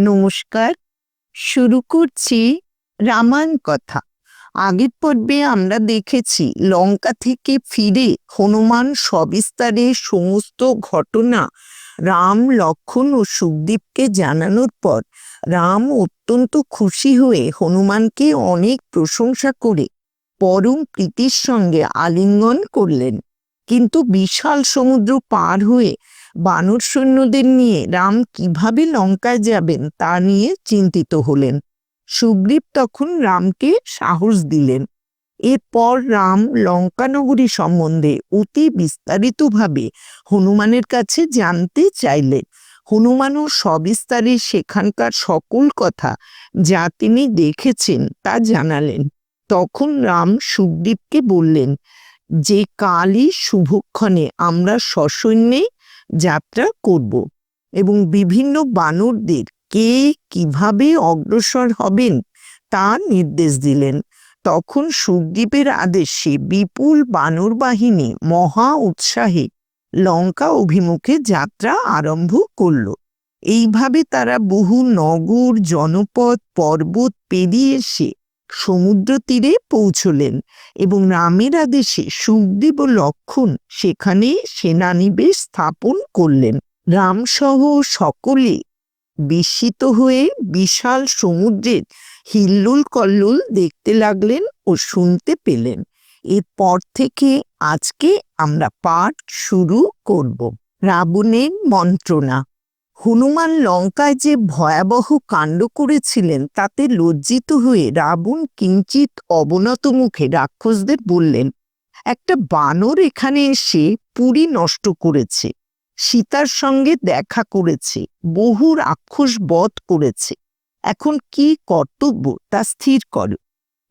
নমস্কার, শুরু করছি রামায়ণ কথা। আগের পর্বে আমরা দেখেছি, লঙ্কা থেকে ফিরে হনুমান সবিস্তারে সমস্ত ঘটনা রাম, লক্ষণ ও সুখদীপকে জানানোর পর রাম অত্যন্ত খুশি হয়ে হনুমানকে অনেক প্রশংসা করে পরম প্রীতির সঙ্গে আলিঙ্গন করলেন। কিন্তু বিশাল সমুদ্র পার হয়ে বানর সৈন্যদের নিয়ে রাম কীভাবে লঙ্কায় যাবেন তা নিয়ে চিন্তিত হলেন। সুগ্রীব তখন রামকে সাহস দিলেন। এরপর রাম লঙ্কানগরী সম্বন্ধে অতি বিস্তারিতভাবে হনুমানের কাছে জানতে চাইলেন। হনুমানও সবিস্তারে সেখানকার সকল কথা যা তিনি দেখেছেন তা জানালেন। তখন রাম সুগ্রীবকে বললেন, যে কালই শুভক্ষণে আমরা সসৈন্যে যাত্রা করব এবং বিভিন্ন বানরদের কে কীভাবে অগ্রসর হবেন তা নির্দেশ দিলেন। তখন সুগ্রীবের আদেশে বিপুল বানর বাহিনী মহা উৎসাহে লঙ্কা অভিমুখে যাত্রা আরম্ভ করল। এইভাবে তারা বহু নগর, জনপদ, পর্বত পেরিয়ে এসে সমুদ্র তীরে পৌঁছলেন এবং রামের আদেশে সুখদেব ও লক্ষণ সেখানে সেনানিবেশ স্থাপন করলেন। রামসহ সকলে বিস্মিত হয়ে বিশাল সমুদ্রের হিল্লুল কল্লুল দেখতে লাগলেন ও শুনতে পেলেন। এরপর থেকে আজকে আমরা পাঠ শুরু করব। রাবণের মন্ত্রণা হনুমান লঙ্কায় যে ভয়াবহ কাণ্ড করেছিলেন, তাতে লজ্জিত হয়ে রাবণ কিঞ্চিত অবনত মুখে রাক্ষসদের বললেন, একটা বানর এখানে এসে পুরী নষ্ট করেছে, সীতার সঙ্গে দেখা করেছে, বহু রাক্ষস বধ করেছে। এখন কি কর্তব্য তা স্থির করো।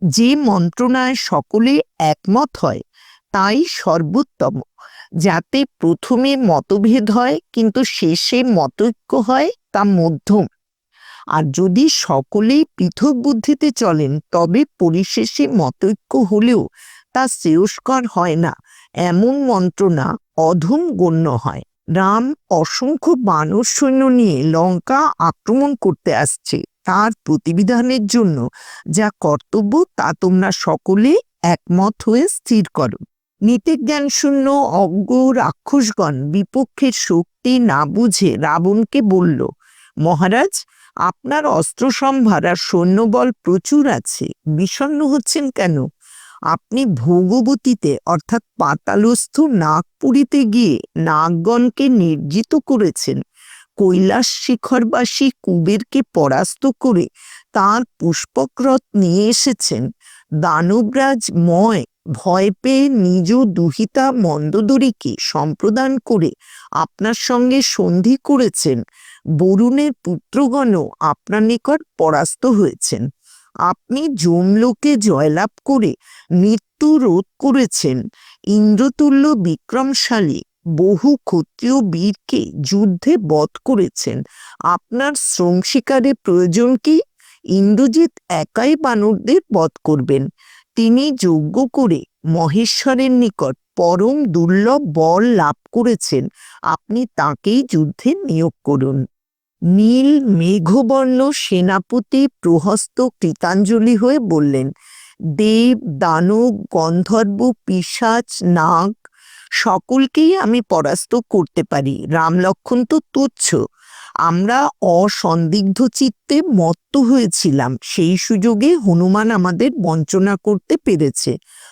যে মন্ত্রণায় সকলে একমত হয়, তাই সর্বোত্তম। যাতে প্রথমে মতভেদ হয়, কিন্তু শেষে মতৈক্য হয় তা মধ্যম। আর যদি সকলেই পৃথক বুদ্ধিতে চলেন, তবে পরিশেষে মতৈক্য হলেও তা শ্রেয়স্কর হয় না। এমন মন্ত্রণা অধম গণ্য হয়। রাম অসংখ্য বানর সৈন্য নিয়ে লঙ্কা আক্রমণ করতে আসছে। তার প্রতিবিধানের জন্য যা কর্তব্য তা তোমরা সকলে একমত হয়ে স্থির করো। নীতি জ্ঞান শূন্য অজ্ঞ রাক্ষসগণ বিপক্ষের শক্তি না বুঝে রাবণকে বলল, মহারাজ, আপনার অস্ত্র সম্ভার আর সৈন্যবল প্রচুর আছে, বিষণ্ণ হচ্ছেন কেন? আপনি ভোগবতীতে, অর্থাৎ পাতালস্থ নাগপুরীতে গিয়ে নাগগণকে নির্জিত করেছেন। কৈলাস শিখরবাসী কুবেরকে পরাস্ত করে তার পুষ্পক্রত নিয়ে এসেছেন। দানবরাজ ময় ভয় পেয়ে নিজ দুহিতা মন্দদরীকে সম্প্রদান করে আপনার সঙ্গে সন্ধি করেছেন। বরুণের পুত্রগণও আপনার নিকট পরাস্ত হয়েছেন। আপনি যমলোকে জয়লাভ করে মৃত্যু রোধ করেছেন। ইন্দ্রতুল্য বিক্রমশালী বহু ক্ষত্রিয় বীরকে যুদ্ধে বধ করেছেন। আপনার শ্রম শিকারে প্রয়োজন কি? ইন্দ্রজিৎ একাই বানরদের বধ করবেন। তিনি যজ্ঞ করে মহেশ্বরের নিকট পরম দুর্লভ বল লাভ করেছেন, আপনি তাকেই যুদ্ধে নিয়োগ করুন। নীল মেঘবর্ণ সেনাপতি প্রহস্ত কৃতাঞ্জলি হয়ে বললেন, দেব, দানব, গন্ধর্ব পিসাচ নাগ, সকলকেই আমি পরাস্ত করতে পারি। রাম লক্ষণ তো তুচ্ছ। আমরা অসন্দিগ্ধ চিত্তে মত্ত হয়েছিলাম। সেই সুযোগে হনুমান আমাদের বঞ্চনা করতে পেরেছে।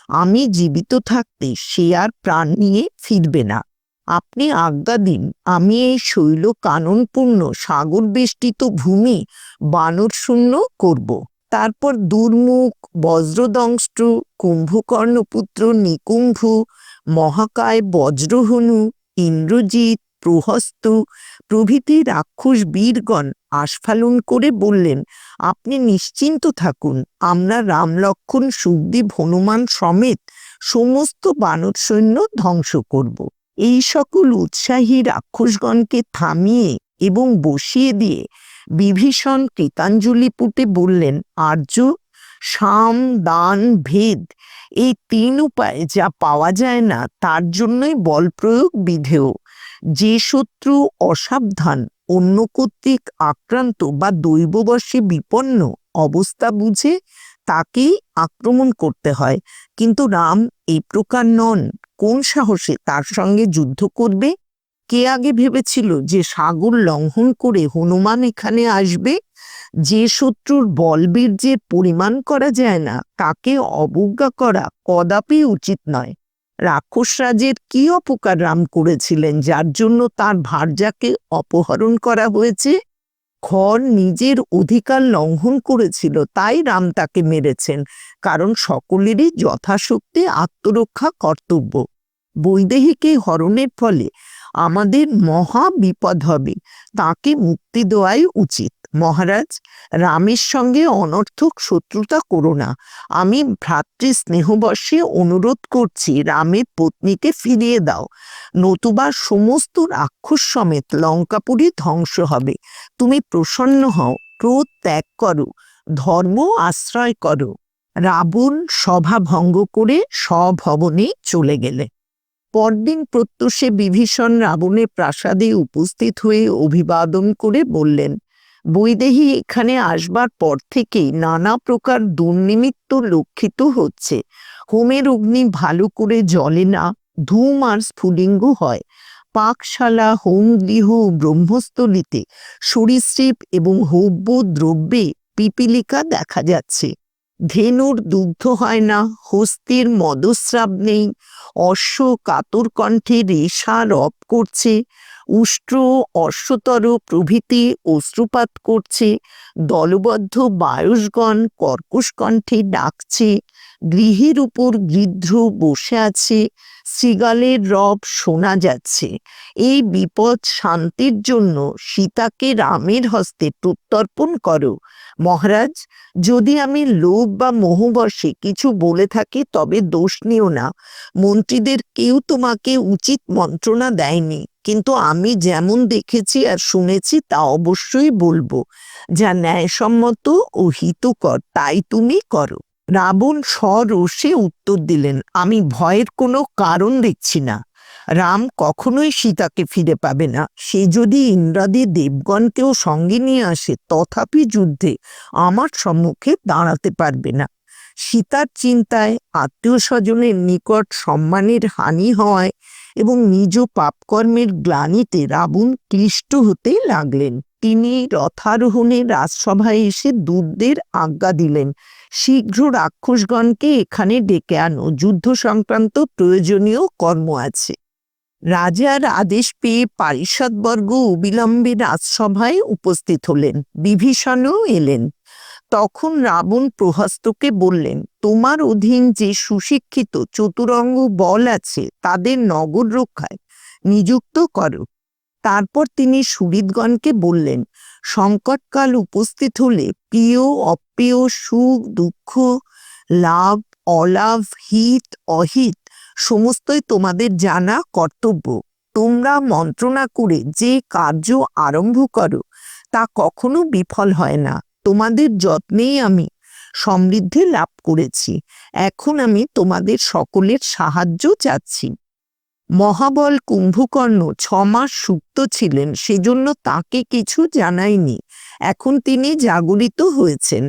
আমি জীবিত থাকতে সে আর প্রাণ নিয়ে ফিরবে না। আপনি আজ্ঞা দিন, আমি এই শৈল কাননপূর্ণ সাগর বেষ্টিত ভূমি বানর শূন্য করব। তারপর দুর্মুখ বজ্রদংষ্ট্র কুম্ভকর্ণপুত্র, নিকুম্ভ, মহাকায় বজ্রহনু ইন্দ্রজিৎ, প্রহস্ত প্রভৃতি রাক্ষস বীরগণ আস্ফালন করে বললেন, আপনি নিশ্চিন্ত থাকুন, আমরা রাম লক্ষণ সুখদেব, হনুমান সমেত সমস্ত বানর সৈন্য ধ্বংস করব। এই সকল উৎসাহী রাক্ষসগণকে থামিয়ে এবং বসিয়ে দিয়ে বিভীষণ কৃতাঞ্জলি পুটে বললেন, আর্য, সাম, দান, ভেদ, এই তিন উপায় যা পাওয়া যায় না, তার জন্যই বল প্রয়োগ বিধেয়। যে শত্রু অসাবধান, অন্য কর্তৃক আক্রান্ত বা দৈববশে বিপন্ন অবস্থা বুঝে তাকেই আক্রমণ করতে হয়। কিন্তু রাম এই প্রকার নন। কোন সাহসে তার সঙ্গে যুদ্ধ করবে? কে আগে ভেবেছিল যে সাগর লঙ্ঘন করে হনুমান এখানে আসবে? যে শত্রুর বলবীর্যের পরিমাণ করা যায় না, তাকে অবজ্ঞা করা কদাপি উচিত নয়। রাক্ষস রাজের কি অপকার রাম করেছিলেন, যার জন্য তার ভার্যাকে অপহরণ করা হয়েছে? খর নিজের অধিকার লঙ্ঘন করেছিল, তাই রাম তাকে মেরেছেন, কারণ সকলেরই যথাশক্তি আত্মরক্ষা কর্তব্য। বৈদেহীকে হরণের ফলে আমাদের মহা বিপদ হবে। তাকে মুক্তি দেওয়াই উচিত। মহারাজ, রামের সঙ্গে অনর্থক শত্রুতা করো না। আমি ভ্রাতৃ স্নেহবশে অনুরোধ করছি, রামের পত্নীকে ফিরিয়ে দাও। নতুবা সমস্ত রাক্ষস সমেত লঙ্কাপুরী ধ্বংস হবে। তুমি প্রসন্ন হও, ক্রোধ ত্যাগ করো, ধর্ম আশ্রয় করো। রাবণ সভা ভঙ্গ করে স্বভবনে চলে গেলে। পরদিন প্রত্যুষে বিভীষণ রাবণে প্রাসাদে উপস্থিত হয়ে অভিবাদন করে বললেন, বৈদেহী এখানে আসবার পর থেকেই নানা প্রকার দুর্নিমিত্ত লক্ষিত হচ্ছে। হোমের অগ্নি ভালো করে জ্বলে না, ধূম আর স্ফুলিঙ্গ হয়। পাকশালা, হোমগৃহ ব্রহ্মস্থলিতে সরীসৃপ এবং হব্য দ্রব্যে পিপিলিকা দেখা যাচ্ছে। ধেনুর দুগ্ধ হয় না, হস্তির মদস্রাব নেই, অশ্ব কাতর কণ্ঠে রেশা রব করছে, উষ্ট্র অশ্বতর প্রভৃতি অশ্রুপাত করছে, দলবদ্ধ বায়ুষগণ কর্কশ কণ্ঠে ডাকছে। গৃহের উপর গৃদ্ধ বসে আছে, শৃগালের রব শোনা যাচ্ছে। এই বিপদ শান্তির জন্য সীতাকে রামের হস্তে প্রত্যর্পণ করো। মহারাজ, যদি আমি লোভ বা মোহবশে কিছু বলে থাকি, তবে দোষ নিও না। মন্ত্রীদের কেউ তোমাকে উচিত মন্ত্রণা দেয়নি, কিন্তু আমি যেমন দেখেছি আর শুনেছি, তা অবশ্যই বলব। যা ন্যায়সম্মত ও হিতকর, তাই তুমি করো। রাবণ সরোষে উত্তর দিলেন, আমি ভয়ের কোনো কারণ দেখছি না। রাম কখনোই সীতাকে ফিরে পাবে না। সে যদি ইন্দ্রাদি দেবগণকেও সঙ্গে নিয়ে আসে, তথাপি যুদ্ধে আমার সম্মুখে দাঁড়াতে পারবে না। সীতার চিন্তায় আত্মীয় স্বজনের নিকট সম্মানের হানি হওয়ায় এবং নিজ পাপকর্মের গ্লানিতে রাবণ ক্লিষ্ট হতে লাগলেন। তিনি রথারোহণে রাজসভায় এসে দূতদের আজ্ঞা দিলেন। শীঘ্র রাক্ষসগণকে এখানে ডেকে আনো। যুদ্ধ সংক্রান্ত প্রয়োজনীয় কর্ম আছে। রাজার আদেশ পেয়ে পারিষদবর্গ অবিলম্বে রাজসভায় উপস্থিত হলেন। বিভীষণও এলেন। তখন রাবণ প্রহস্তকে বললেন, তোমার অধীন যে সুশিক্ষিত চতুরঙ্গ বল আছে, তাদের নগর রক্ষায় নিযুক্ত করো। তারপর তিনি সুহৃদগণকে বললেন, সংকটকাল উপস্থিত হলে প্রিয়, অপ্রিয়, সুখ, দুঃখ, লাভ, অলাভ, হিত, অহিত, সমস্তই তোমাদের জানা কর্তব্য। তোমরা মন্ত্রণা করে যে কার্য আরম্ভ করো, তা কখনো বিফল হয় না। তোমাদের যত্নেই আমি সমৃদ্ধি লাভ করেছি। এখন আমি তোমাদের সকলের সাহায্য চাচ্ছি। মহাবল কুম্ভকর্ণ ছমাস সুপ্ত ছিলেন, সেজন্য তাকে কিছু জানায়নি এখন তিনি জাগরিত হয়েছেন।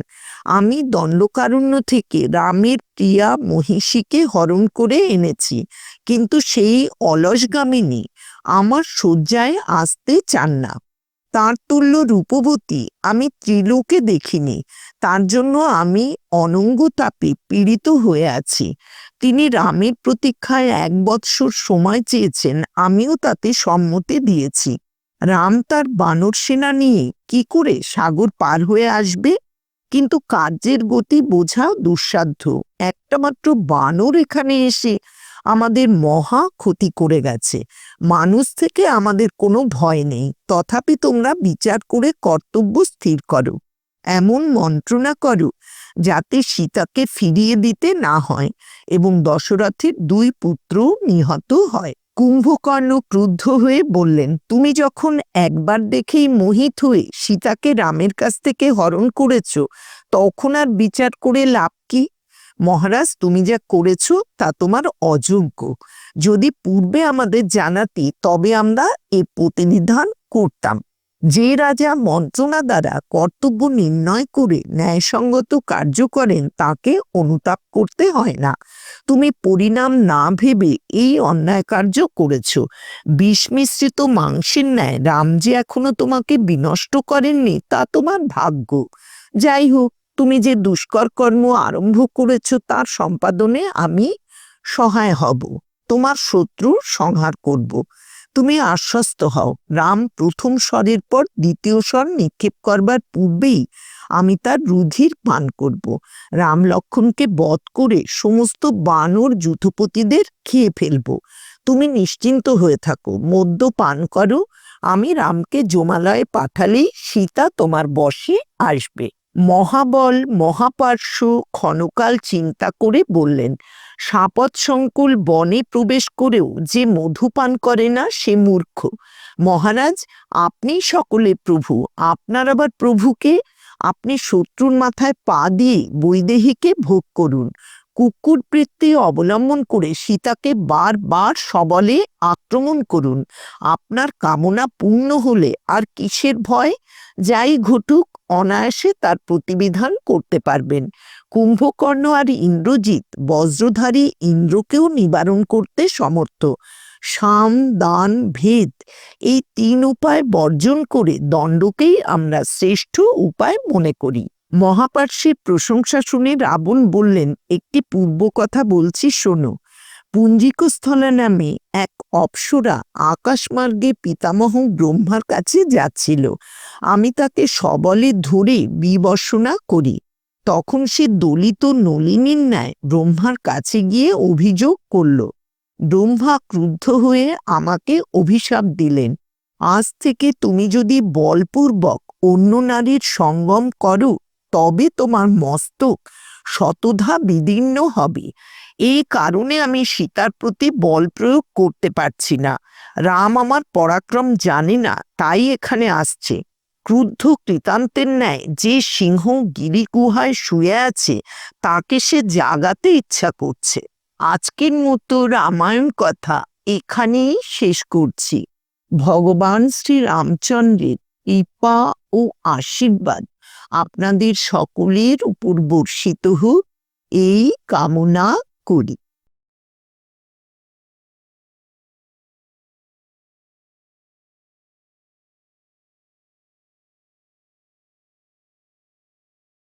আমি দণ্ডকারণ্য থেকে রামের প্রিয়া মহিষীকে হরণ করে এনেছি, কিন্তু সেই অলসগামিনী আমার শয্যায় আসতে চান না। তার তুল্য রূপবতী আমি ত্রিলোকে দেখিনি। তার জন্য আমি অনঙ্গ তাপে পীড়িত হয়ে আছি। তিনি রামের প্রতীক্ষায় এক বৎসর সময় চেয়েছেন, আমিও তাতে সম্মতি দিয়েছি। রাম তার বানর সেনা নিয়ে কি করে সাগর পার হয়ে আসবে? কিন্তু কার্যের গতি বোঝা দুঃসাধ্য। একটা মাত্র বানর এখানে এসে আমাদের মহা ক্ষতি করে গেছে। মানুষ থেকে আমাদের কোনো ভয় নেই। তথাপি তোমরা বিচার করে কর্তব্য স্থির করো। এমন মন্ত্রণা করো, যাতে সীতাকে ফিরিয়ে দিতে না হয় এবং দশরথের দুই পুত্র নিহত হয়। কুম্ভকর্ণ ক্রুদ্ধ হয়ে বললেন, তুমি যখন একবার দেখেই মোহিত হয়ে সীতাকে রামের কাছ থেকে হরণ করেছ, তখন আর বিচার করে লাভ কি? মহারাজ, তুমি যা করেছ তা তোমার অযোগ্য। যদি পূর্বে আমাদের জানাতি, তবে আমরা এ প্রতিনিধান করতাম। যে রাজা মন্ত্রণা দ্বারা কর্তব্য নির্ণয় করে ন্যায়সঙ্গত কার্য করেন, তাকে অনুতাপ করতে হয় না। তুমি পরিণাম না ভেবে এই অন্যায় কার্য করেছ। বিষ মিশ্রিত মাংসের ন্যায় রাম যে এখনও তোমাকে বিনষ্ট করেননি, তা তোমার ভাগ্য। যাই হোক তুমি যে দুষ্কর কর্ম আরম্ভ করেছ তার সম্পাদনে আমি সহায় হব। তোমার শত্রু সংহার করব। তুমি আশ্বস্ত হও। রাম প্রথম স্বরের পর দ্বিতীয় স্বর নিক্ষেপ করবার পূর্বেই আমি তার রুধির পান করব। রাম লক্ষণকে বধ করে সমস্ত বানর যুথপতিদের খেয়ে ফেলব। তুমি নিশ্চিন্ত হয়ে থাকো। মদ্য পান করো। আমি রামকে জমালয়ে পাঠালেই সীতা তোমার বশে আসবে। মহাবল, মহাপার্শ্ব, ক্ষণকাল চিন্তা করে বললেন সাপদ সংকুল বনে প্রবেশ করেও যে মধুপান করে না সে মূর্খ। মহারাজ, আপনি সকলে প্রভু, আপনার আবার প্রভুকে? আপনি শত্রুর মাথায় পা দিয়ে বৈদেহীকে ভোগ করুন। কুকুর বৃত্তি অবলম্বন করে সীতাকে বারবার সবলে আক্রমণ করুন। আপনার কামনা পূর্ণ হলে আর কিসের ভয়? যাই ঘটুক, অনায়াসে তার প্রতিবিধান করতে পারবেন। কুম্ভকর্ণ আর ইন্দ্রজিৎ বজ্রধারী ইন্দ্রকেও নিবারণ করতে সমর্থ। সাম, দান, ভেদ এই তিন উপায় বর্জন করে দণ্ডকেই আমরা শ্রেষ্ঠ উপায় মনে করি। মহাপার্শ্বের প্রশংসা শুনে রাবণ বললেন, একটি পূর্ব কথা বলছি, শোনো। পুঞ্জিকস্থলা নামে এক অপ্সরা আকাশমার্গে পিতামহ ব্রহ্মার কাছে যাচ্ছিল। আমি তাকে সবলে ধরে বিবর্ষণা করি। তখন সে দলিত নলিনীর ন্যায় ব্রহ্মার কাছে গিয়ে অভিযোগ করল। ব্রহ্মা ক্রুদ্ধ হয়ে আমাকে অভিশাপ দিলেন। আজ থেকে তুমি যদি বলপূর্বক অন্য নারীর সঙ্গম করো তবে তোমার মস্তক শতধা বিদীর্ণ হবে। এই কারণে আমি সীতার প্রতি বল প্রয়োগ করতে পারছি না। রাম আমার পরাক্রম জানে না, তাই এখানে আসছে। ক্রুদ্ধ কৃতান্তের ন্যায় যে সিংহ গিরি গুহায় শুয়ে আছে, তাকে সে জাগাতে ইচ্ছা করছে। আজকের মতো রামায়ণ কথা এখানেই শেষ করছি। ভগবান শ্রী রামচন্দ্রের কৃপা ও আশীর্বাদ। আপনাদের সকলের উপর বর্ষিত হোক। এই কামনা করি।